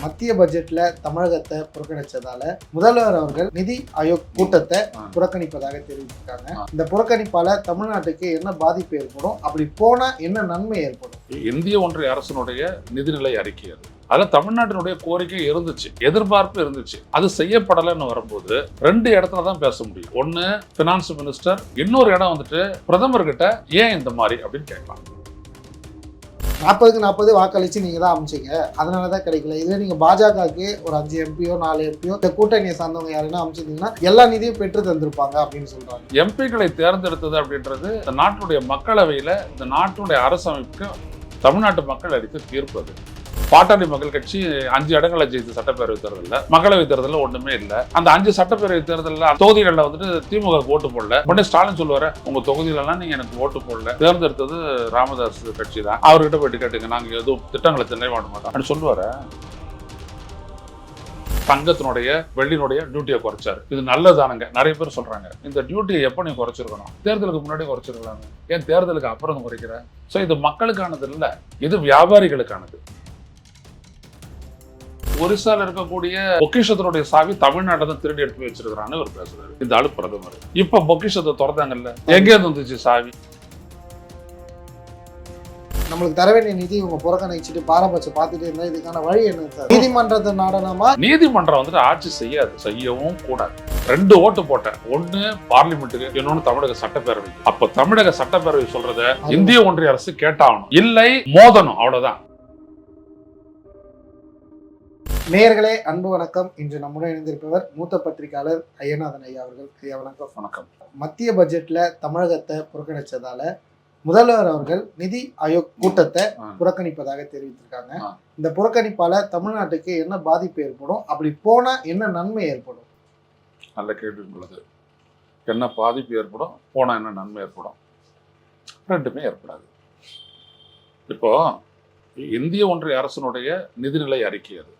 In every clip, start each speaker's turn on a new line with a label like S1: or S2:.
S1: மத்திய பட்ஜெட்ல தமிழகத்தை புறக்கணிச்சதால முதல்வர் அவர்கள் நிதி ஆயோக் கூட்டத்தை. புறக்கணிப்பதாக தெரிவித்திருக்காங்க. இந்த புறக்கணிப்பால தமிழ்நாட்டுக்கு என்ன பாதிப்பு ஏற்படும்? அப்படி போனா என்ன நன்மை ஏற்படும்?
S2: இந்திய ஒன்றிய அரசினுடைய நிதிநிலை அறிக்கை அது. அதுல தமிழ்நாட்டினுடைய கோரிக்கை இருந்துச்சு எதிர்பார்ப்பு இருந்துச்சு. அது செய்யப்படலைன்னு வரும்போது ரெண்டு இடத்துல தான் பேச முடியும். ஒன்னு பினான்ஸ் மினிஸ்டர் இன்னொரு இடம் வந்துட்டு பிரதமர் கிட்ட ஏன் இந்த மாதிரி? அப்படின்னு கேட்கலாம்.
S1: நாற்பதுக்கு நாற்பது வாக்களித்து நீங்கள் தான் அமைச்சீங்க. அதனால தான் கிடைக்கல. இதுவே நீங்கள் பாஜகவுக்கு ஒரு அஞ்சு எம்பியோ நாலு எம்பியோ இந்த கூட்டணியை சார்ந்தவங்க யாருன்னா அமைச்சிருந்தீங்கன்னா எல்லா நிதியும் பெற்று தந்திருப்பாங்க அப்படின்னு சொல்கிறாங்க
S2: எம்பிக்களை தேர்ந்தெடுத்தது அப்படின்றது இந்த நாட்டுடைய மக்களவையில் இந்த நாட்டுடைய அரசமைப்புக்கு தமிழ்நாட்டு மக்கள் அளித்த தீர்ப்பு அது. பாட்டாளி மக்கள் கட்சி அஞ்சு இடங்களை ஜெயித்து சட்டப்பேரவை தேர்தலில் மக்களவை தேர்தலில் ஒண்ணுமே இல்லை. அந்த அஞ்சு சட்டப்பேரவை தேர்தலில் தொகுதிகளில் வந்துட்டு திமுக ஓட்டு போடல. உடனே ஸ்டாலின் சொல்லுவாரு உங்க தொகுதியிலலாம் நீங்க எனக்கு ஓட்டு போடல. தேர்ந்தெடுத்தது ராமதாஸ் கட்சி தான் அவர்கிட்ட போயிட்டு கேட்டுங்க நாங்க எதுவும் திட்டங்களை நினைவாட மாட்டோம் அப்படின்னு சொல்லுவாரு. தங்கத்தினுடைய வெள்ளினுடைய டியூட்டியை குறைச்சாரு. இது நல்லதானுங்க. நிறைய பேர் சொல்றாங்க இந்த டியூட்டியை எப்போ நீ குறைச்சிருக்கணும்? தேர்தலுக்கு முன்னாடி குறைச்சிருக்கலாங்க ஏன் தேர்தலுக்கு அப்புறம் குறைக்கிற? ஸோ இது மக்களுக்கானது இல்லை இது வியாபாரிகளுக்கானது. ஒரிசால இருக்கக்கூடிய பொக்கிஷத்தினுடைய சாவி தமிழ்நாட்டை தான் திருடி எடுத்து வச்சிருக்கிறான்னு அவர் பேசுறாரு. இந்த ஆளு பிரதமர். இப்ப பொக்கிஷத்தை திறந்தாங்கல்ல எங்கேருந்து வந்துச்சு சாவி?
S1: நம்மளுக்கு தர வேண்டிய நிதி இவங்க புறக்கணிச்சுட்டு பாரபட்சம் பார்த்துட்டே இருந்தா இதுக்கான வழி என்ன சார்? நீதிமன்றத்தை நாடனமா
S2: நீதிமன்றம் வந்துட்டு ஆட்சி செய்யாது செய்யவும் கூடாது. ரெண்டு ஓட்டு போட்டேன். ஒண்ணு பார்லிமெண்ட்டுக்கு இன்னொன்னு தமிழக சட்டப்பேரவை அப்ப தமிழக சட்டப்பேரவை சொல்றத இந்திய ஒன்றிய அரசு கேட்டாகணும். இல்லை மோதணும். அவ்வளவுதான்.
S1: நேயர்களே அன்பு வணக்கம். இன்று நம்முடன் இணைந்திருப்பவர் மூத்த பத்திரிகையாளர் ஐயநாதன் ஐயா அவர்கள். ஐயா வணக்கம்.
S2: வணக்கம்.
S1: மத்திய பட்ஜெட்ல தமிழகத்தை புறக்கணிச்சதால முதல்வர் அவர்கள் நிதி ஆயோக் கூட்டத்தை. புறக்கணிப்பதாக தெரிவித்திருக்காங்க. இந்த புறக்கணிப்பால தமிழ்நாட்டுக்கு என்ன பாதிப்பு ஏற்படும்? அப்படி போனா என்ன நன்மை ஏற்படும்?
S2: நல்ல கேள்வி உள்ளது என்ன பாதிப்பு ஏற்படும்? போனா என்ன நன்மை ஏற்படும்? ரெண்டுமே ஏற்படாது. இப்போ இந்திய ஒன்றிய அரசினுடைய நிதிநிலை அறிக்கை அது.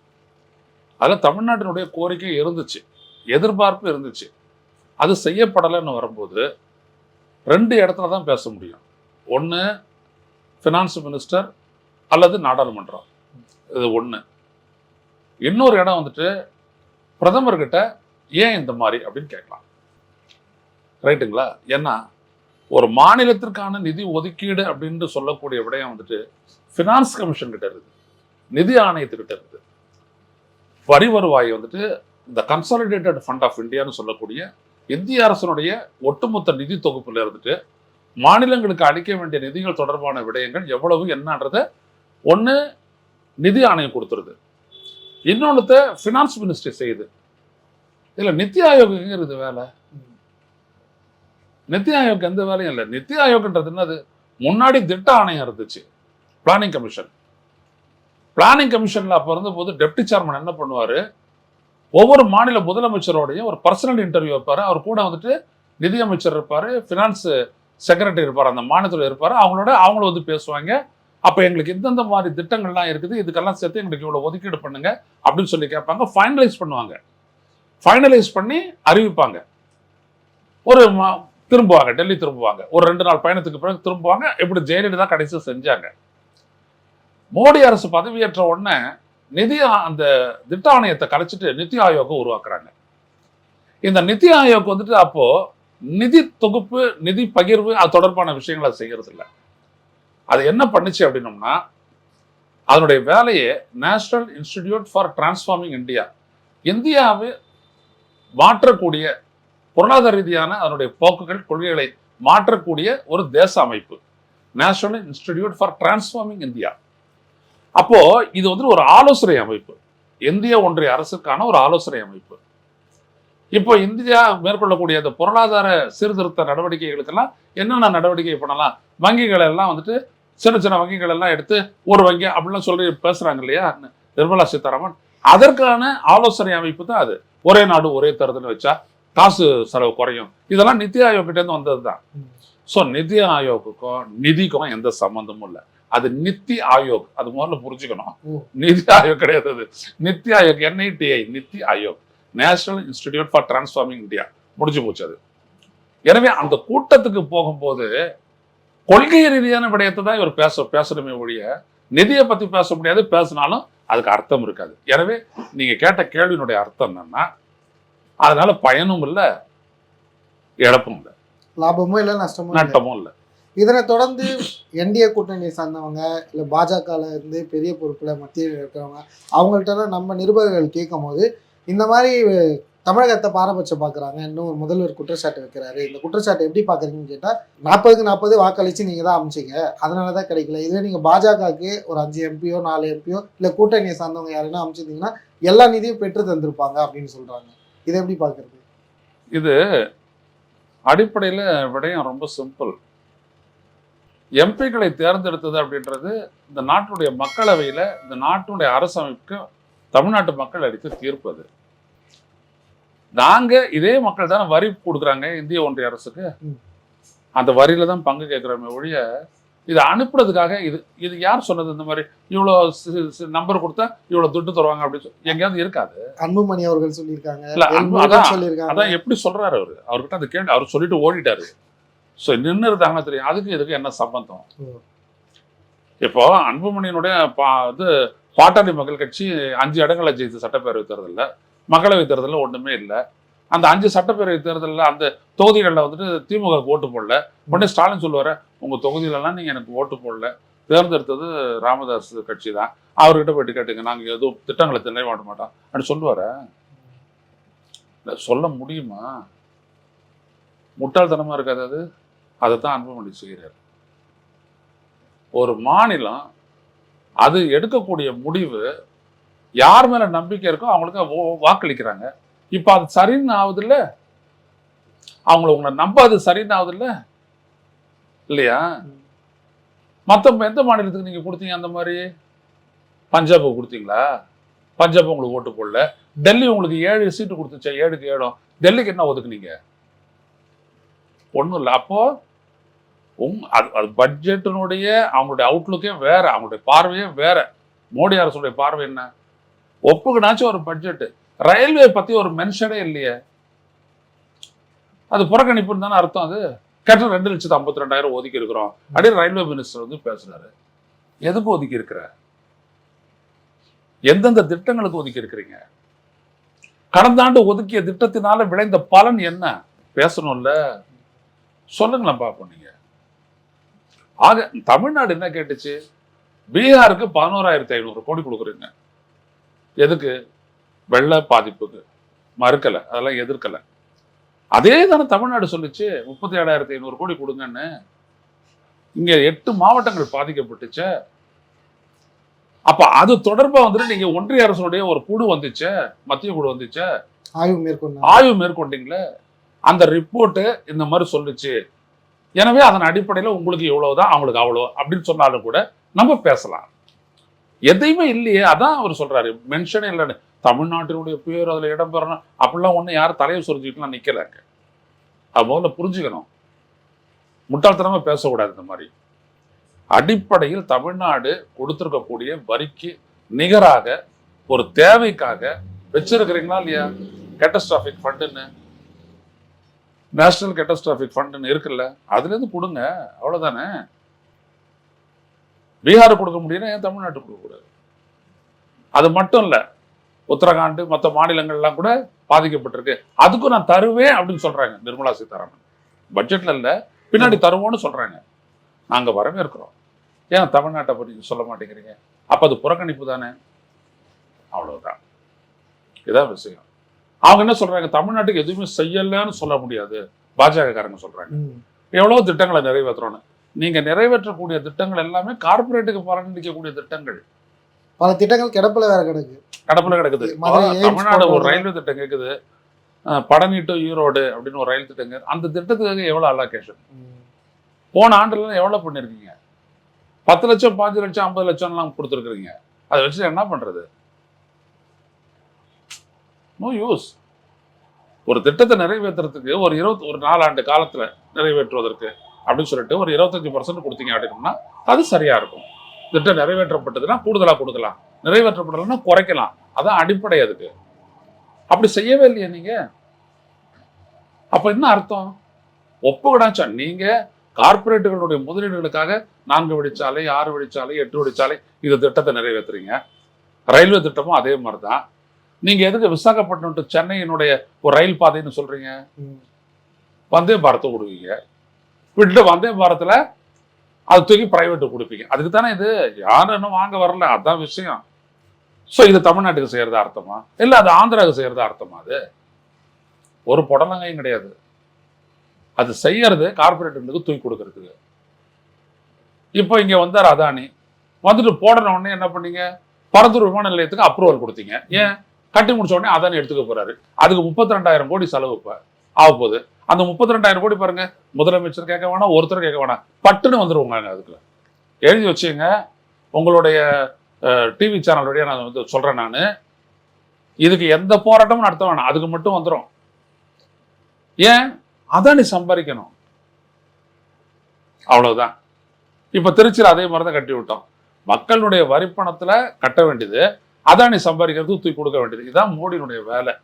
S2: அதில் தமிழ்நாட்டினுடைய கோரிக்கை இருந்துச்சு. எதிர்பார்ப்பு இருந்துச்சு. அது செய்யப்படலைன்னு வரும்போது ரெண்டு இடத்துல தான் பேச முடியும். ஒன்று ஃபினான்ஸ் மினிஸ்டர் அல்லது நாடாளுமன்றம். இது ஒன்று இன்னொரு இடம் வந்துட்டு பிரதமர்கிட்ட ஏன் இந்த மாதிரி அப்படின்னு கேட்கலாம். ரைட்டுங்களா? ஏன்னா ஒரு மாநிலத்திற்கான நிதி ஒதுக்கீடு அப்படின்னு சொல்லக்கூடிய விடயம் வந்துட்டு ஃபினான்ஸ் கமிஷன் கிட்ட இருக்குது. நிதி ஆணையத்துக்கிட்ட இருக்குது. வரி வருவாய் வந்துட்டு இந்த கன்சாலிடேட்டட் ஃபண்ட் ஆஃப் இந்தியான்னு சொல்லக்கூடிய இந்திய அரசனுடைய ஒட்டுமொத்த நிதி தொகுப்பில் இருந்துட்டு மாநிலங்களுக்கு அளிக்க வேண்டிய நிதிகள் தொடர்பான விடயங்கள் எவ்வளவு என்னன்றத ஒன்று நிதி ஆணையம் கொடுத்துருது. இன்னொன்றுத்த ஃபினான்ஸ் மினிஸ்ட்ரி செய்யுது. இல்லை நித்தி ஆயோக் வேலை? நித்தி ஆயோக் எந்த வேலையும் இல்லை. நித்தி ஆயோக்ன்றது என்னது? முன்னாடி திட்ட ஆணையம் இருந்துச்சு. பிளானிங் கமிஷன் பிளானிங் கமிஷனில் அப்ப இருந்தபோது டெப்டி சேர்மன் என்ன பண்ணுவார்? ஒவ்வொரு மாநில முதலமைச்சரோடையும் ஒரு பர்சனல் இன்டர்வியூ வைப்பார். அவர் கூட வந்துட்டு நிதியமைச்சர் இருப்பார் ஃபினான்ஸ் செக்ரட்டரி இருப்பார் அந்த மாநிலத்தில் இருப்பார். அவங்களோட அவங்களும் வந்து பேசுவாங்க. அப்போ எங்களுக்கு இந்தந்த மாதிரி திட்டங்கள்லாம் இருக்குது இதுக்கெல்லாம் சேர்த்து எங்களுக்கு இவ்வளோ ஒதுக்கீடு பண்ணுங்க அப்படின்னு சொல்லி கேட்பாங்க. ஃபைனலைஸ் பண்ணுவாங்க. ஃபைனலைஸ் பண்ணி அறிவிப்பாங்க. ஒரு திரும்புவாங்க டெல்லி திரும்புவாங்க. ஒரு ரெண்டு நாள் பயணத்துக்கு பிறகு திரும்புவாங்க. இப்படி ஜெயலலிதா கடைசியாக செஞ்சாங்க. மோடி அரசு பதவியேற்ற உடனே நிதி அந்த திட்ட ஆணையத்தை கலைச்சிட்டு நிதி ஆயோக்கை உருவாக்குறாங்க. இந்த நிதி ஆயோக் வந்துட்டு அப்போ நிதி தொகுப்பு நிதி பகிர்வு அது தொடர்பான விஷயங்களை செய்கிறது இல்லை அது என்ன பண்ணுச்சு அப்படின்னோம்னா அதனுடைய வேலையை national institute for transforming India இந்தியாவை மாற்றக்கூடிய பொருளாதார ரீதியான அதனுடைய போக்குகள் கொள்கைகளை மாற்றக்கூடிய ஒரு தேச அமைப்பு. National institute for transforming India அப்போ இது வந்து ஒரு ஆலோசனை அமைப்பு. இந்திய ஒன்றிய அரசுக்கான ஒரு ஆலோசனை அமைப்பு. இப்போ இந்தியா மேற்கொள்ளக்கூடிய அந்த பொருளாதார சீர்திருத்த நடவடிக்கைகளுக்கெல்லாம் என்னென்ன நடவடிக்கை பண்ணலாம்? வங்கிகள் எல்லாம் வந்துட்டு சின்ன சின்ன வங்கிகள் எல்லாம் எடுத்து ஒரு வங்கி அப்படிலாம் சொல்லி பேசுறாங்க இல்லையா? நிர்மலா சீதாராமன். அதற்கான ஆலோசனை அமைப்பு தான் அது. ஒரே நாடு ஒரே தேர்தல் வச்சா காசு செலவு குறையும். இதெல்லாம் நித்தி ஆயோக் கிட்ட இருந்து வந்தது தான். ஸோ நிதி ஆயோக்குக்கும் நிதிக்கும் எந்த சம்மந்தமும் இல்லை. அது நித்தி ஆயோக். அது முதல்ல புரிஞ்சுக்கணும். நிதி ஆயோக் கிடையாது அது. NITI Aayog N I T I NITI Aayog. National institute for transforming India முடிஞ்சு போச்சு அது. எனவே அந்த கூட்டத்துக்கு போகும்போது கொள்கை ரீதியான விடயத்தை தான் இவர் பேச பேசணுமே ஒழிய நிதியை பத்தி பேச முடியாது. பேசினாலும் அதுக்கு அர்த்தம் இருக்காது. எனவே நீங்க கேட்ட கேள்வியினுடைய அர்த்தம் என்னன்னா அதனால பயனும் இல்லை இழப்பும் இல்லை.
S1: லாபமும் இல்லை நஷ்டமும்
S2: நட்டமும் இல்லை.
S1: இதனை தொடர்ந்து என்டிஏ கூட்டணியை சார்ந்தவங்க இல்லை பாஜகவில் இருந்து பெரிய பொறுப்பில் மத்தியில் இருக்கிறவங்க அவங்கள்ட்டலாம் நம்ம நிருபர்கள் கேட்கும் போது இந்த மாதிரி தமிழகத்தை பாரபட்சம் பார்க்குறாங்க இன்னும் ஒரு முதல்வர் குற்றச்சாட்டு வைக்கிறாரு. இந்த குற்றச்சாட்டை எப்படி பார்க்குறீங்கன்னு கேட்டால் நாற்பதுக்கு நாற்பது வாக்களித்து நீங்கள் தான் அமைச்சிங்க. அதனால தான் கிடைக்கல. இதுவே நீங்கள் பாஜகவுக்கு ஒரு அஞ்சு எம்பியோ நாலு எம்பியோ இல்லை கூட்டணியை சார்ந்தவங்க யாருன்னா அமைச்சிருந்தீங்கன்னா எல்லா நிதியும் பெற்று தந்திருப்பாங்க அப்படின்னு சொல்கிறாங்க இதை எப்படி பார்க்குறது
S2: இது அடிப்படையில் விடயம் ரொம்ப சிம்பிள் எம்பிக்களை தேர்ந்தெடுத்தது அப்படின்றது இந்த நாட்டுடைய மக்களவையில் இந்த நாட்டுடைய அரசமைப்புக்கு தமிழ்நாட்டு மக்கள் அளித்த தீர்ப்பு அது. நாங்க இதே மக்கள் தானே வரி கொடுக்குறாங்க இந்திய ஒன்றிய அரசுக்கு. அந்த வரியில தான் பங்கு கேட்குறோமே ஒழிய இதை அனுப்புறதுக்காக இது இது யார் சொன்னது இந்த மாதிரி? இவ்வளோ நம்பர் கொடுத்தா இவ்வளோ துட்டு தருவாங்க அப்படின்னு சொல்லி எங்கேயாவது இருக்காது.
S1: அன்புமணி அவர்கள் சொல்லியிருக்காங்க.
S2: அதான் எப்படி சொல்றாரு அவரு? அவர்கிட்ட அந்த கேள்வி அவர் சொல்லிட்டு ஓடிட்டாரு. ஸோ நின்று இருந்தாங்கன்னா தெரியும். அதுக்கு இதுக்கு என்ன சம்பந்தம். இப்போ அன்புமணியினுடைய பா இது பாட்டாளி மக்கள் கட்சி அஞ்சு இடங்களை ஜெயித்து சட்டப்பேரவை தேர்தலில். மக்களவை தேர்தலில் ஒன்றுமே இல்லை. அந்த அஞ்சு சட்டப்பேரவை தேர்தலில் அந்த தொகுதிகளில் வந்துட்டு திமுக ஓட்டு போடல. உடனே ஸ்டாலின் சொல்லுவாரு உங்கள் தொகுதியிலலாம் நீங்கள் எனக்கு ஓட்டு போடல. தேர்ந்தெடுத்தது ராமதாஸ் கட்சி தான். அவர்கிட்ட போயிட்டு கேட்டுங்க. நாங்கள் எதுவும் திட்டங்களை நினைவாட மாட்டோம். அப்படி சொல்லுவாரா. சொல்ல முடியுமா? முட்டாள்தனமா இருக்காது அது. அதை தான் அன்புமணி செய்கிறார். ஒரு மாநிலம் அது எடுக்கக்கூடிய முடிவு யார் மேல நம்பிக்கை இருக்கோ அவங்களுக்கு வாக்களிக்கிறாங்க. இப்போ அது சரின்னு ஆகுது அவங்கள உங்களை நம்ப அது சரின்னு ஆகுது இல்லையா? மத்த எந்த மாநிலத்துக்கு நீங்க கொடுத்தீங்க அந்த மாதிரி? பஞ்சாபுக்கு கொடுத்தீங்களா? பஞ்சாப் உங்களுக்கு ஓட்டு போடல. டெல்லி உங்களுக்கு ஏழு சீட்டு கொடுத்துச்சா ஏழுக்கு ஏழும். டெல்லிக்கு என்ன ஒதுக்குனீங்க? ஒன்றும் இல்லை. அப்போ உங் அது அது பட்ஜெட்டினுடைய அவங்களுடைய அவுட்லுக்கே வேற அவங்களுடைய பார்வையே வேற. மோடி அரசுடைய பார்வை என்ன? ஒப்புக்கினாச்சும் ஒரு பட்ஜெட் ரயில்வே பத்தி ஒரு மென்ஷனே இல்லையே. அது புறக்கணிப்புன்னு தானே அர்த்தம் அது? கேட்ட ரெண்டு லட்சத்து ஐம்பத்தி ரெண்டாயிரம் ஒதுக்கி இருக்கிறோம். அப்படின்னு ரயில்வே மினிஸ்டர் வந்து பேசுறாரு. எதுக்கு ஒதுக்கி இருக்கிற? எந்தெந்த திட்டங்களுக்கு ஒதுக்கி இருக்கிறீங்க? கடந்த ஆண்டு ஒதுக்கிய திட்டத்தினால விளைந்த பலன் என்ன? பேசணும்ல. சொல்லுங்களேன் பார்ப்போம் நீங்க. ஆக தமிழ்நாடு என்ன கேட்டுச்சு? பீகாருக்கு பதினோராயிரத்தி ஐநூறு கோடி கொடுக்குறீங்க. எதுக்கு? வெள்ள பாதிப்புக்கு. மறுக்கல. அதெல்லாம் எதிர்க்கல. அதே தானே தமிழ்நாடு சொல்லுச்சு முப்பத்தி ஏழாயிரத்தி ஐநூறு கோடி கொடுங்கன்னு. இங்க எட்டு மாவட்டங்கள் பாதிக்கப்பட்டுச்சே. அப்ப அது தொடர்பா வந்துட்டு நீங்க ஒன்றிய அரசுடைய ஒரு குழு வந்துச்சே மத்திய குழு வந்துச்சே.
S1: ஆய்வு மேற்கொண்டாங்க.
S2: ஆய்வு மேற்கொண்டீங்களே. அந்த ரிப்போர்ட்டு இந்த மாதிரி சொல்லுச்சு. எனவே அதன் அடிப்படையில் உங்களுக்கு இவ்வளவுதான் அவங்களுக்கு அவ்வளோ அப்படின்னு சொன்னாலும் கூட நம்ம பேசலாம். எதையுமே இல்லையே அதான் அவர் சொல்றாரு. மென்ஷனே இல்லைன்னு. தமிழ்நாட்டினுடைய பேர் அதில் இடம் பெறணும் அப்படிலாம் ஒன்றும் யாரும் தலையை சுரிஞ்சிக்கிட்டுலாம் நிற்கலங்க அது முதல்ல புரிஞ்சுக்கணும். முட்டாள்தனமா பேசக்கூடாது இந்த மாதிரி. அடிப்படையில் தமிழ்நாடு கொடுத்துருக்கக்கூடிய வரிக்கு நிகராக ஒரு தேவைக்காக வச்சிருக்கிறீங்களா இல்லையா? கேட்டஸ்ட்ராஃபிக் ஃபண்டுன்னு நேஷனல் கேட்டஸ்ட்ராஃபிக் ஃபண்டுன்னு இருக்குல்ல அதுலேருந்து கொடுங்க அவ்வளோதானே பீகார் கொடுக்க முடியும்னா ஏன் தமிழ்நாட்டுக்கு கொடுக்கக்கூடாது அது மட்டும் இல்லை உத்தரகாண்ட் மற்ற மாநிலங்கள்லாம் கூட பாதிக்கப்பட்டிருக்கு. அதுக்கும் நான் தருவேன் அப்படின்னு சொல்கிறாங்க நிர்மலா சீதாராமன். பட்ஜெட்டில் இல்லை பின்னாடி தருவோம்னு நாங்கள் வரவே இருக்கிறோம் ஏன் தமிழ்நாட்டை பற்றி சொல்ல மாட்டேங்கிறீங்க? அப்போ அது புறக்கணிப்பு தானே? அவ்வளோதான் இதான் விஷயம். அவங்க என்ன சொல்றாங்க? தமிழ்நாட்டுக்கு எதுவுமே செய்யலைன்னு சொல்ல முடியாது. பாஜக காரங்க சொல்றாங்க. எவ்வளவு திட்டங்களை நிறைவேற்றணும். நீங்க நிறைவேற்றக்கூடிய திட்டங்கள் எல்லாமே கார்ப்பரேட்டுக்கு பலனளிக்கக்கூடிய திட்டங்கள்.
S1: பல திட்டங்கள் கிடப்பில் வேற கிடக்கு.
S2: கடப்புல கிடக்குது. தமிழ்நாடு ஒரு. ரயில்வே திட்டம் பழனி டு ஈரோடு அப்படின்னு ஒரு ரயில் திட்டம் கேக்குது. அந்த திட்டத்துக்கு எவ்வளவு அலோகேஷன். போன ஆண்டுல எவ்வளவு பண்ணிருக்கீங்க? பத்து லட்சம் பாஞ்சு லட்சம் ஐம்பது லட்சம்லாம் கொடுத்துருக்குறீங்க. அதை வச்சு என்ன பண்றது? நோ யூஸ் ஒரு திட்டத்தை நிறைவேற்றுறதுக்கு ஒரு இருபத்தி ஒரு நாலாண்டு காலத்தில் நிறைவேற்றுவதற்கு அப்படின்னு சொல்லிட்டு ஒரு இருபத்தஞ்சி பர்சன்ட் கொடுத்தீங்க அப்படின்னா அது சரியாக இருக்கும். திட்டம் நிறைவேற்றப்பட்டதுன்னா கூடுதலாக கொடுக்கலாம். நிறைவேற்றப்படலைன்னா குறைக்கலாம். அதான் அடிப்படை அதுக்கு. அப்படி செய்யவே இல்லையா நீங்கள் அப்போ என்ன அர்த்தம்? ஒப்புக்கிடாச்சா? நீங்கள் கார்ப்பரேட்டுகளுடைய முதலீடுகளுக்காக நான்கு வழிச்சாலை ஆறு வழிச்சாலை எட்டு வழிச்சாலை இந்த திட்டத்தை நிறைவேற்றுறீங்க. ரயில்வே திட்டமும் அதே மாதிரி தான் நீங்க எதுக்கு விசாகப்பட்டினம் டு சென்னையினுடைய ஒரு ரயில் பாதைன்னு சொல்றீங்க?
S1: ம்.
S2: வந்தே பாரத்தை கொடுப்பீங்க விட்டு வந்தே பாரத்தில் அது தூக்கி பிரைவேட்டு கொடுப்பீங்க. அதுக்கு தானே இது? யாரும் இன்னும் வாங்க வரல. அதான் விஷயம். ஸோ இது தமிழ்நாட்டுக்கு செய்யறதா அர்த்தமா? இல்லை அது ஆந்திராவுக்கு செய்யறதா அர்த்தமா அது? ஒரு புடலங்கையும் கிடையாது. அது செய்யறது கார்பரேட்டுக்கு தூக்கி கொடுக்கறதுக்கு. இப்போ இங்க வந்தார் அதானி. வந்துட்டு போடன உடனே என்ன பண்ணீங்க? பரந்தூர் விமான நிலையத்துக்கு அப்ரூவல் கொடுத்தீங்க. ஏன்? கட்டி முடிச்ச உடனே அதானி எடுத்துக்க போறாரு. அதுக்கு முப்பத்தி ரெண்டாயிரம் கோடி செலவு இப்போ ஆக போகுது. அந்த முப்பத்தி ரெண்டாயிரம் கோடி பாருங்க முதலமைச்சர் கேட்க வேணாம் ஒருத்தர் கேட்க வேணாம். பட்டுன்னு வந்துருவாங்க அதுக்குள்ள. எழுதி வச்சுங்க உங்களுடைய டிவி சேனல் வழியா நான் வந்து சொல்றேன் நான். இதுக்கு எந்த போராட்டமும் நடத்த வேணாம். அதுக்கு மட்டும் வந்துடும் ஏன்? அதான் நீ சம்பாதிக்கணும். அவ்வளவுதான். இப்ப திருச்சியில் அதே மாதிரி தான் கட்டி விட்டோம். மக்களுடைய வரிப்பணத்துல கட்ட வேண்டியது அதானி சம்பாதிக்கிறதுக்கு தூக்கி கொடுக்க வேண்டியது. இதுதான் மோடியினுடைய வேலை.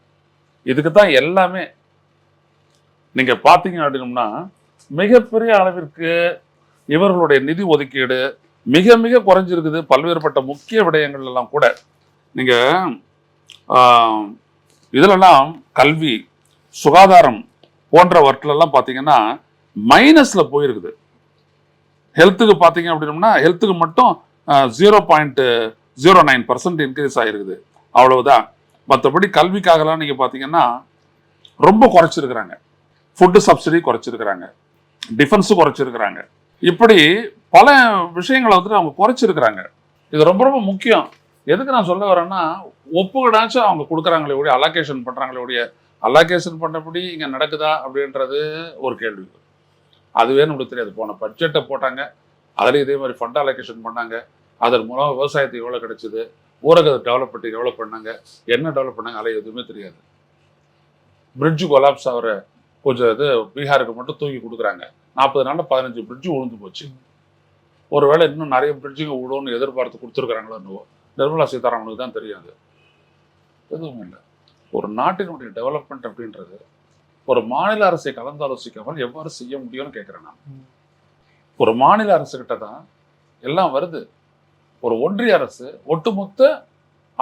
S2: இதுக்கு தான் எல்லாமே நீங்கள் பார்த்தீங்க அப்படின்னம்னா மிகப்பெரிய அளவிற்கு இவர்களுடைய நிதி ஒதுக்கீடு மிக மிக குறைஞ்சிருக்குது. பல்வேறுபட்ட முக்கிய விடயங்கள் எல்லாம் கூட. நீங்கள் இதிலெல்லாம் இதுலெல்லாம் கல்வி சுகாதாரம் போன்றவற்றிலெல்லாம் பார்த்தீங்கன்னா மைனஸில் போயிருக்குது. ஹெல்த்துக்கு பார்த்தீங்க அப்படின்னம்னா ஹெல்த்துக்கு மட்டும் zero point zero nine percent increase ஆகிருக்குது அவ்வளவுதான். மற்றபடி கல்விக்காகலாம் நீங்கள் பார்த்தீங்கன்னா ரொம்ப குறைச்சிருக்கிறாங்க. ஃபுட்டு சப்சிடி குறைச்சிருக்கிறாங்க. டிஃபென்ஸு குறைச்சிருக்கிறாங்க. இப்படி பல விஷயங்களை வந்துட்டு அவங்க குறைச்சிருக்கிறாங்க. இது ரொம்ப ரொம்ப முக்கியம். எதுக்கு நான் சொல்ல வரேன்னா ஒப்புகடாச்சும் அவங்க கொடுக்குறாங்களே ஒழிய அலாகேஷன் பண்ணுறாங்களே ஒழிய அலாகேஷன் பண்ணபடி இங்கே நடக்குதா அப்படின்றது ஒரு கேள்வி. அதுவே நம்மளுக்கு தெரியாது. போன பட்ஜெட்டை போட்டாங்க. அதில் இதே மாதிரி ஃபண்ட் அலோகேஷன் பண்ணாங்க. அதன் மூலம் விவசாயத்துக்கு எவ்வளோ கிடைச்சிது? ஊரக டெவலப்மெண்ட்டுக்கு எவ்வளோ பண்ணாங்க. என்ன டெவலப் பண்ணாங்க? அதில் எதுவுமே தெரியாது. பிரிட்ஜு கொலாப்ஸ் ஆகிற கொஞ்சம் இது பீகாருக்கு மட்டும் தூக்கி கொடுக்குறாங்க. நாற்பது நாளில் பதினஞ்சு பிரிட்ஜு விழுந்து போச்சு. ஒருவேளை இன்னும் நிறைய பிரிட்ஜுங்க விழுன்னு எதிர்பார்த்து கொடுத்துருக்குறாங்களோ என்னவோ நிர்மலா சீதாராமனுக்கு தான் தெரியாது. எதுவும் இல்லை. ஒரு நாட்டினுடைய டெவலப்மெண்ட் அப்படின்றது ஒரு மாநில அரசை கலந்தாலோசிக்காமல் எவ்வாறு செய்ய முடியும்னு கேட்குறேன் நான். ஒரு மாநில அரசு கிட்ட தான் எல்லாம் வருது. ஒரு ஒன்றிய அரசு ஒட்டுமொத்த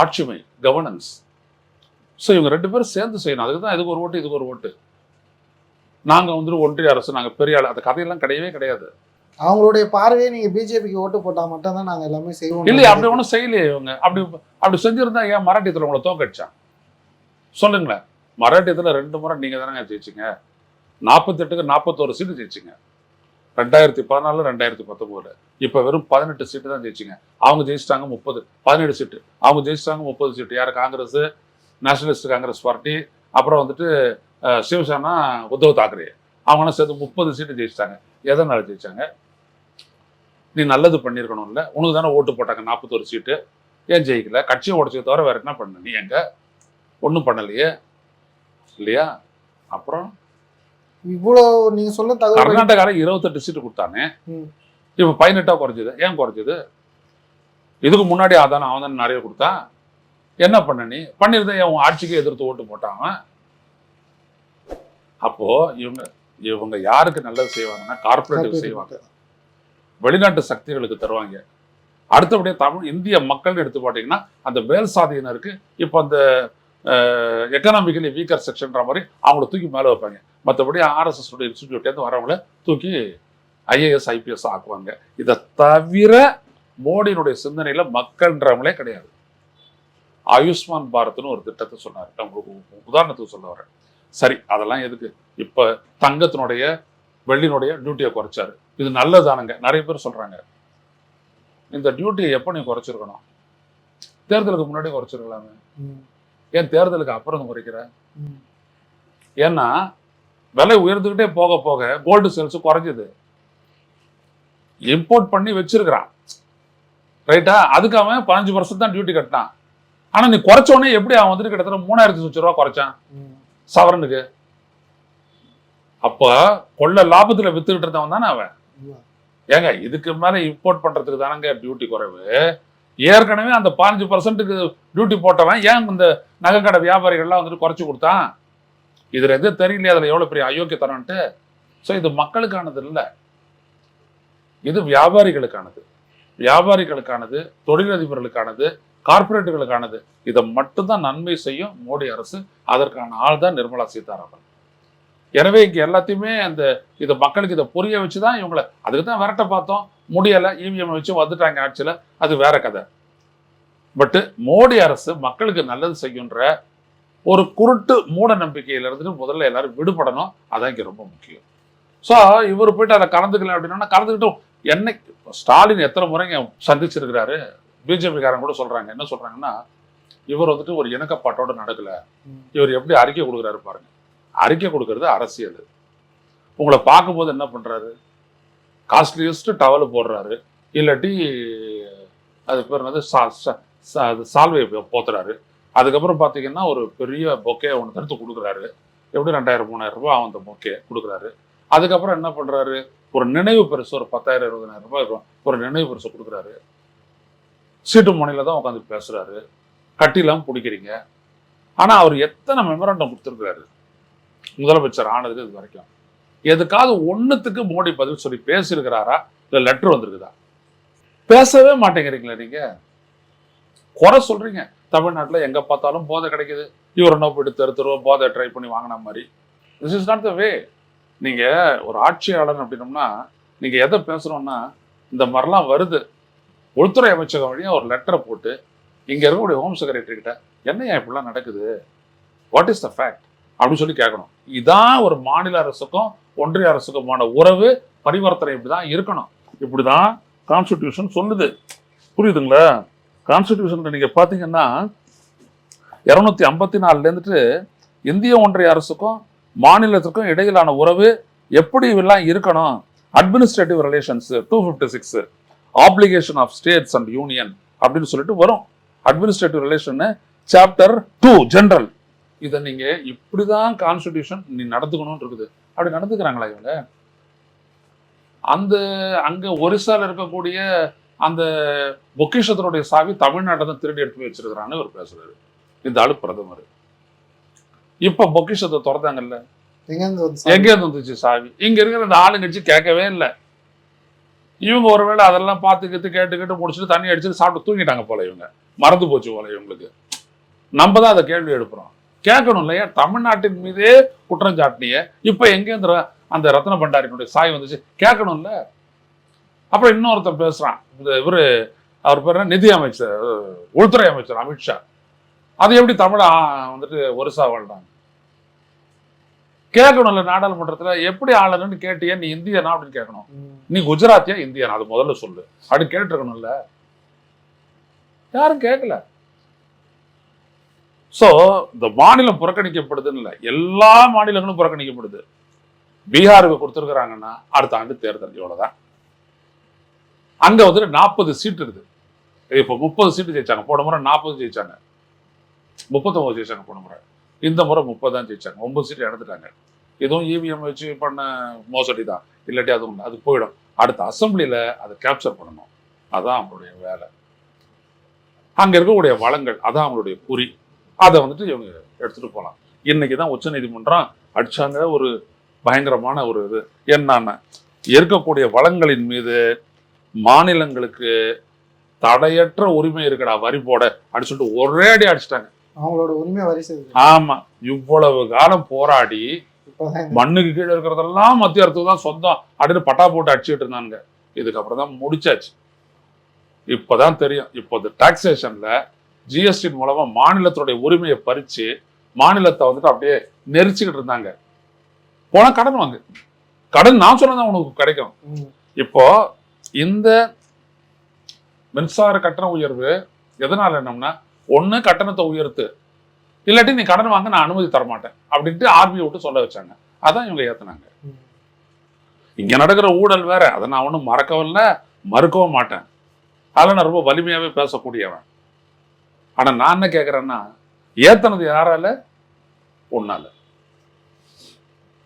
S2: ஆட்சிமை கவர்னன்ஸ் ஸோ இவங்க ரெண்டு பேரும் சேர்ந்து செய்யணும். அதுக்கு தான் இதுக்கு ஒரு ஓட்டு இதுக்கு ஒரு ஓட்டு. நாங்கள் வந்துட்டு ஒன்றிய அரசு நாங்கள் பெரிய ஆள். அந்த கதையெல்லாம் கிடையவே கிடையாது.
S1: அவங்களுடைய பார்வையை நீங்க பிஜேபிக்கு ஓட்டு போட்டா மட்டும் தான் நாங்க எல்லாமே செய்வோம்.
S2: இல்லையே அப்படி ஒன்றும் செய்யலையே இவங்க. அப்படி அப்படி செஞ்சிருந்தா ஏன் மராட்டியத்தில் உங்களை தோக்கடிச்சான்? சொல்லுங்களேன். மராட்டியத்தில் ரெண்டு முறை நீங்க தானங்க ஜெயிச்சிங்க. நாற்பத்தெட்டுக்கு நாற்பத்தோரு சீட்டு ஜெயிச்சிங்க. ரெண்டாயிரத்தி பதினாலு ரெண்டாயிரத்தி பத்தொம்போதுல. இப்போ வெறும் பதினெட்டு சீட்டு தான் ஜெயிச்சிங்க. அவங்க ஜெயிச்சிட்டாங்க முப்பது. பதினேழு சீட்டு அவங்க ஜெயிச்சிட்டாங்க முப்பது சீட்டு யார்? காங்கிரஸ் நேஷனலிஸ்ட் காங்கிரஸ் பார்ட்டி அப்புறம் வந்துட்டு சிவசேனா உத்தவ் தாக்கரே. அவங்களாம் சேர்த்து முப்பது சீட்டு ஜெயிச்சிட்டாங்க. எதனால் ஜெயிச்சாங்க? நீ நல்லது பண்ணியிருக்கணும்ல உனக்கு தானே ஓட்டு போட்டாங்க நாற்பத்தொரு சீட்டு ஏன் ஜெயிக்கல? கட்சியை உடச்சதை தவிர வேற என்ன பண்ண நீ எங்கே? ஒன்றும் பண்ணலையே. இல்லையா? அப்புறம்?
S1: இவ்வளோ நீங்க சொன்ன தகவல்
S2: கர்நாடகால இருபத்தெட்டு சீட்டு கொடுத்தானே. இப்போ பதினெட்டா குறைஞ்சது. ஏன் குறைஞ்சது? இதுக்கு முன்னாடி அதானே அவன் நிறைய கொடுத்தான் என்ன பண்ண நீ? பண்ணியிருந்தா ஏன் உன் ஆட்சிக்கு எதிர்த்து ஓட்டு அவன் அப்போ இவங்க இவங்க யாருக்கு நல்லது செய்வாங்கன்னா கார்பரேட்டுக்கு செய்வாங்க. வெளிநாட்டு சக்திகளுக்கு தருவாங்க. அடுத்தபடியாக தமிழ் இந்திய மக்கள் எடுத்து பார்த்தீங்கன்னா அந்த மேல் சாதியினருக்கு இப்போ அந்த எக்கனாமிக்கலி வீக்கர் செக்ஷன்ற மாதிரி அவங்கள தூக்கி மேலே வைப்பாங்க. மற்றபடி ஆர்எஸ்எஸ் இன்ஸ்டிடியூட்லேருந்து வரவங்கள தூக்கி ஐஏஎஸ் ஐபிஎஸ் ஆக்குவாங்க. இதை தவிர மோடியினுடைய சிந்தனையில மக்கள்ன்றவங்களே கிடையாது. ஆயுஷ்மான் பாரத்னு ஒரு திட்டத்தை சொன்னார். உங்களுக்கு உதாரணத்துக்கு சொல்ல வரேன். சரி அதெல்லாம் எதுக்கு? இப்போ தங்கத்தினுடைய வெள்ளினுடைய டியூட்டியை குறைச்சாரு. இது நல்லதானுங்க. நிறைய பேர் சொல்றாங்க. இந்த டியூட்டியை எப்போ நீ குறைச்சிருக்கணும்? தேர்தலுக்கு முன்னாடி குறைச்சிருக்கலாமே. ஏன் தேர்தலுக்கு அப்புறம் குறைக்கிற. ஏன்னா விலை உயர்ந்துக்கிட்டே போக போக கோல்டு சேல்ஸ் குறைஞ்சது. இம்போர்ட் பண்ணி வச்சிருக்கிறான். ரைட்டா அதுக்கு அவன் பதினஞ்சு பர்சன்ட் தான் டியூட்டி கட்டினான். ஆனா நீ குறைச்ச உடனே எப்படி அவன் வந்துட்டு கிட்டத்தட்ட மூணாயிரத்தி சொச்சு ரூபா குறைச்சான். சவரனுக்கு. அப்ப கொள்ள லாபத்துல வித்துக்கிட்டு இருந்தவன் தானே அவன். ஏங்க இதுக்கு மேல இம்போர்ட் பண்றதுக்கு தானங்க டியூட்டி குறைவு. ஏற்கனவே அந்த பதினஞ்சு பர்சன்ட்டுக்கு டியூட்டி போட்டவன் ஏன் இந்த நகைக்கடை வியாபாரிகள்லாம் வந்துட்டு குறைச்சு கொடுத்தான்? இதுல எது தெரியலையே அதுல எவ்வளோ பெரிய அயோக்கியத்தனம்ட்டு ஸோ இது மக்களுக்கானது இல்லை. இது வியாபாரிகளுக்கானது. வியாபாரிகளுக்கானது தொழிலதிபர்களுக்கானது கார்ப்பரேட்டுகளுக்கானது. இதை மட்டும்தான் நன்மை செய்யும் மோடி அரசு. அதற்கான ஆள் தான் நிர்மலா சீதாராமன். எனவே இங்கே எல்லாத்தையுமே அந்த இது மக்களுக்கு இதை புரிய வச்சு தான் இவங்களை அதுக்கு தான் விரட்ட பார்த்தோம். முடியலை இவிஎம் வச்சு வந்துட்டாங்க ஆட்சியில். அது வேற கதை. பட்டு மோடி அரசு மக்களுக்கு நல்லது செய்யுன்ற ஒரு குருட்டு மூட நம்பிக்கையிலிருந்து முதல்ல எல்லாரும் விடுபடணும். அதான் இங்கே ரொம்ப முக்கியம். ஸோ இவர் போயிட்டு அதை கலந்துக்கலாம் அப்படின்னா கலந்துக்கிட்டும். என்னைக்கு ஸ்டாலின் எத்தனை முறைங்க சந்திச்சிருக்கிறாரு. பிஜேபிக்காரங்க கூட சொல்கிறாங்க என்ன சொல்கிறாங்கன்னா இவர் வந்துட்டு ஒரு இணக்கப்பாட்டோடு நடக்கலை. இவர் எப்படி அறிக்கை கொடுக்குறாரு பாருங்க. அறிக்கை கொடுக்கறது அரசியல். உங்களை பார்க்கும்போது என்ன பண்ணுறாரு காஸ்ட்லியஸ்ட் டவல் போடுறாரு. இல்லாட்டி அது பேர் என்னது? சா- சா- அது சால்வை போத்துறாரு. அதுக்கப்புறம் பார்த்தீங்கன்னா ஒரு பெரிய பொக்கே ஒன்று தடுத்து கொடுக்குறாரு. எப்படி ரெண்டாயிரம் மூணாயிரம் ரூபாய் ஆகும் அந்த பொக்கே கொடுக்குறாரு. அதுக்கப்புறம் என்ன பண்றாரு? ஒரு நினைவு பரிசு ஒரு பத்தாயிரம் இருபதாயிரம் ரூபாய் இருக்கும். ஒரு நினைவு பரிசு கொடுக்குறாரு. சீட்டு முனையில தான் உட்காந்து பேசுறாரு. கட்டிலாம் பிடிக்கிறீங்க. ஆனா அவர் எத்தனை மெமரண்டம் கொடுத்துருக்குறாரு? முதலமைச்சர் ஆனதுக்கு இது வரைக்கும். எதுக்காவது ஒன்றுத்துக்கு மோடி பதில் சொல்லி பேசியிருக்கிறாரா? இல்லை லெட்டர் வந்திருக்குதா? பேசவே மாட்டேங்கிறீங்களா நீங்க. குறை சொல்றீங்க. தமிழ்நாட்டில் எங்கே பார்த்தாலும் போதை கிடைக்குது. இவர் என்ன போயிட்டு தெரு போதை ட்ரை பண்ணி வாங்கின மாதிரி. This is not the way நீங்கள் ஒரு ஆட்சியாளர் அப்படின்னோம்னா நீங்கள் எதை பேசுகிறோன்னா இந்த மாதிரிலாம் வருது. உள்துறை அமைச்சகம் வழியாக ஒரு லெட்டரை போட்டு இங்கே இருக்கக்கூடிய ஹோம் செக்ரட்டரி கிட்ட என்னையா இப்படிலாம் நடக்குது? வாட் இஸ் த ஃபேக்ட் அப்படின்னு சொல்லி கேட்கணும். இதான் ஒரு மாநில அரசுக்கும் ஒன்றிய அரசுக்குமான உறவு பரிவர்த்தனை இப்படி தான் இருக்கணும். இப்படி தான் கான்ஸ்டிடியூஷன் சொல்லுது. புரியுதுங்களா? கான்ஸ்டியூஷனில் நீங்கள் பார்த்தீங்கன்னா இரநூத்தி ஐம்பத்தி நாலுல இருந்துட்டு இந்திய ஒன்றிய அரசுக்கும் மாநிலத்துக்கும் இடையிலான உறவு எப்படி எல்லாம் இருக்கணும்? Administrative relations two fifty six application of states and union அப்படின்னு சொல்லிட்டு வரும். Administrative relation chapter two general இதை நீங்க இப்படிதான் கான்ஸ்டியூஷன் நீ நடந்துக்கணும்னு இருக்குது. அப்படி நடந்துக்கிறாங்களா இவங்க? அந்த அங்கே ஒரிசால இருக்கக்கூடிய அந்த பொக்கிஷத்தினுடைய சாவி தமிழ்நாட்டை தான் திருடி எடுத்து வச்சிருக்கிறான்னு அவர் பேசுறாரு. இந்த ஆளு பிரதமர். இப்ப பொக்கிஷத்தை திறந்தாங்கல்ல
S1: எங்கேருந்து
S2: வந்துச்சு சாவி? இங்க இருக்கிற இந்த ஆளுங்கட்சி கேட்கவே இல்லை. இவங்க ஒருவேளை அதெல்லாம் கித்து கேட்டு கேட்டு முடிச்சுட்டு தண்ணி அடிச்சுட்டு சாப்பிட்டு தூங்கிட்டாங்க போல இவங்க. மறந்து போச்சு போல இவங்களுக்கு. நம்ம தான் அதை கேள்வி எழுப்புறோம். கேட்கணும் இல்லையா? தமிழ்நாட்டின் மீதே குற்றம் சாட்டினிய இப்ப எங்க இருந்து அந்த ரத்ன பண்டாரினுடைய சாய் வந்துச்சு? கேட்கணும்ல அப்புறம் இன்னொருத்தன் பேசுறான். இந்த இவரு அவர் பேர்? நிதி அமைச்சர் உள்துறை அமைச்சர் அமித்ஷா அது எப்படி தமிழ் வந்துட்டு ஒரிசா வாழ்றாங்க? கேட்கணும்ல நாடாளுமன்றத்துல எப்படி ஆளணும்னு கேட்டியா நீ இந்தியனா? அப்படின்னு கேட்கணும். நீ குஜராத்தியா இந்தியனா? அது முதல்ல சொல்லு. அப்படி கேட்டிருக்கணும்ல. யாரும் கேட்கல. சோ இந்த மாநிலம் புறக்கணிக்கப்படுதுன்னு இல்லை. எல்லா மாநிலங்களும் புறக்கணிக்கப்படுது. பீகாருக்கு கொடுத்துருக்குறாங்கன்னா அடுத்த ஆண்டு தேர்தல் இவ்வளவுதான். அங்கே வந்துட்டு நாற்பது சீட் இருக்குது. இப்போ முப்பது சீட்டு ஜெயிச்சாங்க. போன முறை நாற்பது ஜெயிச்சாங்க. முப்பத்தொம்பது ஜெயிச்சாங்க போன முறை. இந்த முறை முப்பது தான் ஜெயிச்சாங்க. ஒன்பது சீட்டு இழந்துட்டாங்க. இதுவும் இவிஎம் வச்சு பண்ண மோசடி தான். இல்லாட்டி அதுவும் இல்லை. அது போயிடும். அடுத்த அசம்பிளியில் அதை கேப்சர் பண்ணணும். அதான் அவங்களுடைய வேலை. அங்கே இருக்கக்கூடிய வளங்கள் அதான் அவங்களுடைய குறி. அதை வந்துட்டு இவங்க எடுத்துகிட்டு போகலாம் இன்னைக்கு தான் உச்சநீதிமன்றம் அடிச்சாங்க. ஒரு பயங்கரமான ஒரு இது. என்னன்னா இருக்கக்கூடிய வளங்களின் மீது மாநிலங்களுக்கு தடையற்ற உரிமை இருக்கடா வரி போட அப்படின்னு சொல்லிட்டு ஒரே அடி அடிச்சிட்டாங்க.
S1: அவங்களோட உரிமை வரி
S2: ஆமா இவ்வளவு காலம் போராடி மண்ணுக்கு கீழே இருக்கிறதெல்லாம் மத்திய அரசுக்கு தான் சொந்தம் அப்படின்னு பட்டா போட்டு அடிச்சுட்டு இருந்தாங்க இதுக்கப்புறம் தான் முடிச்சாச்சு. இப்பதான் தெரியும். இப்போ இந்த டாக்ஸேஷன்ல ஜிஎஸ்டி மூலமா மாநிலத்தினுடைய உரிமையை பறிச்சு மாநிலத்தை வந்துட்டு அப்படியே நெரிச்சுக்கிட்டு இருந்தாங்க. போனா கடன் வாங்கு. கடன் நான் சொன்னதான் உனக்கு கிடைக்கும். இப்போ இந்த மின்சார கட்டண உயர்வு எதனால என்னம்னா ஒண்ணு கட்டணத்தை உயர்த்து. இல்லாட்டி நீ கடன் வாங்க நான் அனுமதி தர மாட்டேன் அப்படின்ட்டு ஆர்மியை விட்டு சொல்ல வச்சாங்க. அதான் இவங்க ஏத்துனாங்க. இங்க நடக்கிற ஊழல் வேற. அதை நான் ஒன்றும் மறக்கவும் இல்லை மறுக்கவும் மாட்டேன். அதில் நான் ரொம்ப வலிமையாவே பேசக்கூடியவன். ஆனா நான் என்ன கேட்கறேன்னா ஏத்தனது யாரால? ஒன்னால.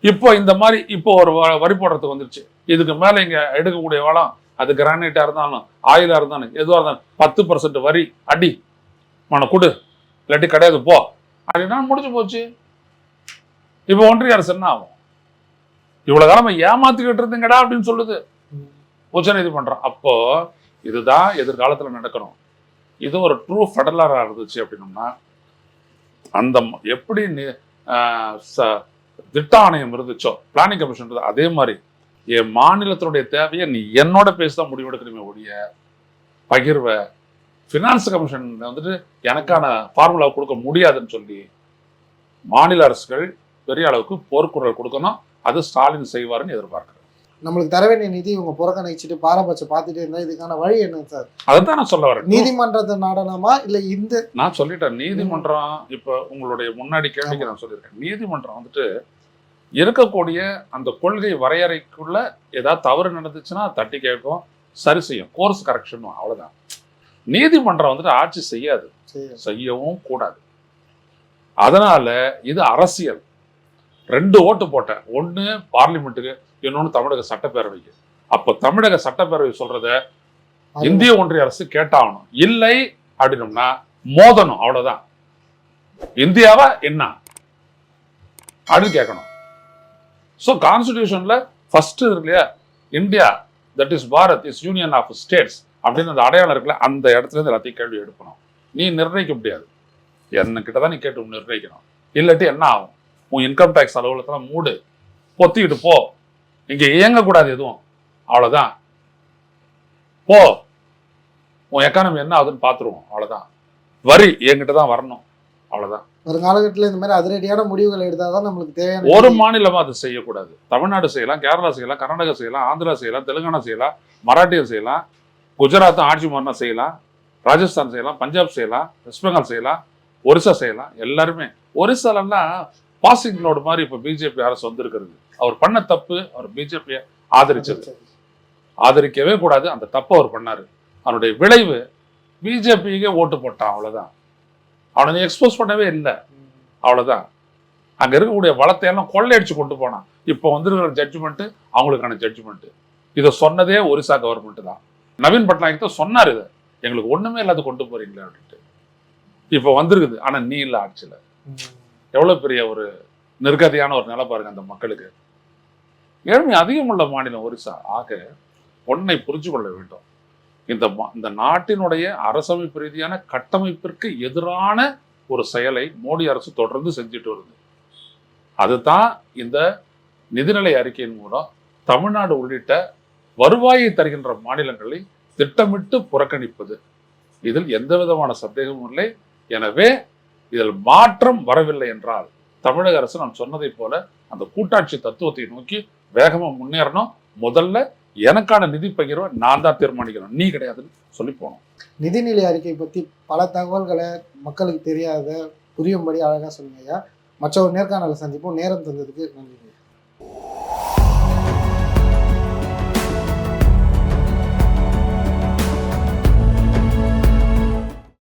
S2: இப்போ இந்த மாதிரி இப்போ ஒரு வ- வரி போடுறதுக்கு வந்துருச்சு. இதுக்கு மேல இங்க எடுக்கக்கூடிய வளம் அது கிரானைட்டாக இருந்தாலும் ஆயிலாக இருந்தாலும் எதுவாக இருந்தாலும் பத்து பர்சன்ட் வரி அடி. மன கொடு. இல்லாட்டி கிடையாது போ. அப்படின்னா முடிஞ்சு போச்சு. இப்போ ஒன்றிய அரசு என்ன ஆகும்? இவ்வளோ காலமாக ஏமாத்திக்கிட்டு இருந்தீங்கடா அப்படின்னு சொல்லுது.
S1: ம்.
S2: பண்ணுறோம் அப்போ இதுதான் எதிர்காலத்தில் நடக்கணும். இது ஒரு ட்ரூ ஃபெடலராக இருந்துச்சு அப்படின்னம்னா அந்த எப்படி ச- திட்ட ஆணையம் இருந்துச்சோ பிளானிங் கமிஷன் இருந்தது அதே மாதிரி என் மாநிலத்தினுடைய தேவையை நீ என்னோட பேசி தான் முடிவெடுக்கணுமே ஒழிய பகிர்வ. ஃபினான்ஸ் கமிஷன் வந்துட்டு எனக்கான ஃபார்முலா கொடுக்க முடியாதுன்னு சொல்லி மாநில அரசுகள் பெரிய அளவுக்கு போர்க்குரல் கொடுக்கணும். அது ஸ்டாலின் செய்வாருன்னு எதிர்பார்க்கிறேன்.
S1: நம்மளுக்கு தர வேண்டிய நிதி இவங்க புறக்கணிச்சிட்டு பாரபட்சம் பார்த்துட்டே இருந்தா இதுக்கான வழி என்ன சார்?
S2: அதைத்தான் நான் சொல்ல வரேன்.
S1: நீதிமன்றத்தை நாடனமா இல்ல இந்த
S2: நான் சொல்லிட்டேன். நீதிமன்றம் இப்போ உங்களுடைய முன்னாடி கேள்விக்கு நான் சொல்லியிருக்கேன். நீதிமன்றம் வந்துட்டு இருக்கக்கூடிய அந்த கொள்கை வரையறைக்குள்ள ஏதாவது தவறு நடந்துச்சுன்னா தட்டி கேட்கும் சரி செய்யும். கோர்ஸ் கரெக்ஷன் அவ்வளவுதான். நீதிமன்றம் வந்துட்டு ஆட்சி செய்யாது. செய்யவும் கூடாது. அதனால இது அரசியல். ரெண்டு ஓட்டு போட்டேன். ஒன்று பார்லிமெண்ட்டுக்கு இன்னொன்று தமிழக சட்டப்பேரவைக்கு. அப்போ தமிழக சட்டப்பேரவை சொல்றத இந்திய ஒன்றிய அரசு கேட்டாகணும். இல்லை அப்படின்னம்னா மோதணும் அவ்வளவுதான். இந்தியாவா என்ன அப்படின்னு கேட்கணும். ஸோ கான்ஸ்டியூஷனில் ஃபஸ்ட்டு இருக்கு இல்லையா India that is Bharat is union of states அப்படின்னு அந்த அடையாளம் இருக்குல்ல அந்த இடத்துல இருந்து எல்லாத்தையும் கேள்வி எடுக்கணும். நீ நிர்ணயிக்க முடியாது. என்னக்கிட்ட தான் நீ கேட்டு நிர்ணயிக்கணும். இல்லாட்டி என்ன ஆகும்? உன் இன்கம் டேக்ஸ் அலுவலகத்தில் மூடு. பொத்திக்கிட்டு போ. இங்கே இயங்கக்கூடாது எதுவும். அவ்வளோதான் போ. உன் எக்கானமி என்ன ஆகுதுன்னு பார்த்துருவோம். அவ்வளோதான் வரி என்கிட்ட தான் வரணும். அவ்வளோதான்
S1: ஒரு காலகட்டத்தில் இந்த மாதிரி அதிரடியான முடிவுகள் எடுத்தாதான் நம்மளுக்கு தேவையான
S2: ஒரு
S1: நிதி-
S2: மாநிலமா அது செய்யக்கூடாது. தமிழ்நாடு செய்யலாம் கேரளா செய்யலாம் கர்நாடகா செய்யலாம் ஆந்திரா செய்யலாம் தெலுங்கானா செய்யலாம் மராட்டியம் செய்யலாம் குஜராத் ஆட்சி மாறினா செய்யலாம் ராஜஸ்தான் செய்யலாம் பஞ்சாப் செய்யலாம் வெஸ்ட் பெங்கால் செய்யலாம் ஒரிசா செய்யலாம் எல்லாருமே. ஒரிசாலெல்லாம் பாசிங் லோடு மாதிரி இப்போ பிஜேபி அரசு வந்திருக்கிறது. அவர் பண்ண தப்பு அவர் பிஜேபியை ஆதரிச்சது. ஆதரிக்கவே கூடாது. அந்த தப்பை அவர் பண்ணாரு. அவனுடைய விளைவு பிஜேபிக்கே ஓட்டு போட்டான் அவ்வளவுதான். அவனை எக்ஸ்போஸ் பண்ணவே இல்லை. அவ்வளவுதான். அங்க இருக்கக்கூடிய வளத்தை எல்லாம் கொள்ளையடிச்சு கொண்டு போனான். இப்போ வந்திருக்கிற ஜட்ஜ்மெண்ட் அவங்களுக்கான ஜட்ஜ்மெண்ட் இதை சொன்னதே ஒரிசா கவர்மெண்ட்டு தான். நவீன் பட்நாயக் தான் சொன்னார் இதை. எங்களுக்கு ஒண்ணுமே இல்லாத கொண்டு போறீங்களே அப்படின்ட்டு. இப்போ வந்திருக்குது. ஆனா நீ இல்லை ஆட்சியில்.
S1: எவ்வளோ
S2: எவ்வளவு பெரிய ஒரு நிர்கதியான ஒரு நிலை பாருங்க அந்த மக்களுக்கு. ஏழ்மை அதிகமுள்ள மாநிலம் ஒரிசா. ஆக ஒன்னை புரிஞ்சு கொள்ள வேண்டும். இந்த மா- இந்த நாட்டினுடைய அரசமைப்பு ரீதியான கட்டமைப்பிற்கு எதிரான ஒரு செயலை மோடி அரசு தொடர்ந்து செஞ்சுட்டு வருது. அதுதான் இந்த நிதிநிலை அறிக்கையின் மூலம் தமிழ்நாடு உள்ளிட்ட வருவாயை தருகின்ற மாநிலங்களை திட்டமிட்டு புறக்கணிப்பது. இதில் எந்த விதமான சந்தேகமும் இல்லை. எனவே இதில் மாற்றம் வரவில்லை என்றால் தமிழக அரசு நான் சொன்னதைப் போல அந்த கூட்டாட்சி தத்துவத்தை நோக்கி வேகமாக முன்னேறணும். முதல்ல எனக்கான நிதி பகிர்வை நான் தான் தீர்மானிக்கணும். நீ கிடையாதுன்னு சொல்லி போனோம்
S1: நிதிநிலை அறிக்கை பற்றி பல தகவல்களை மக்களுக்கு தெரியாத புரியும்படி அழகாக சொன்னீங்க மற்ற ஒரு நேர்காணலை சந்திப்போம். நேரம் தந்ததுக்கு நன்றி.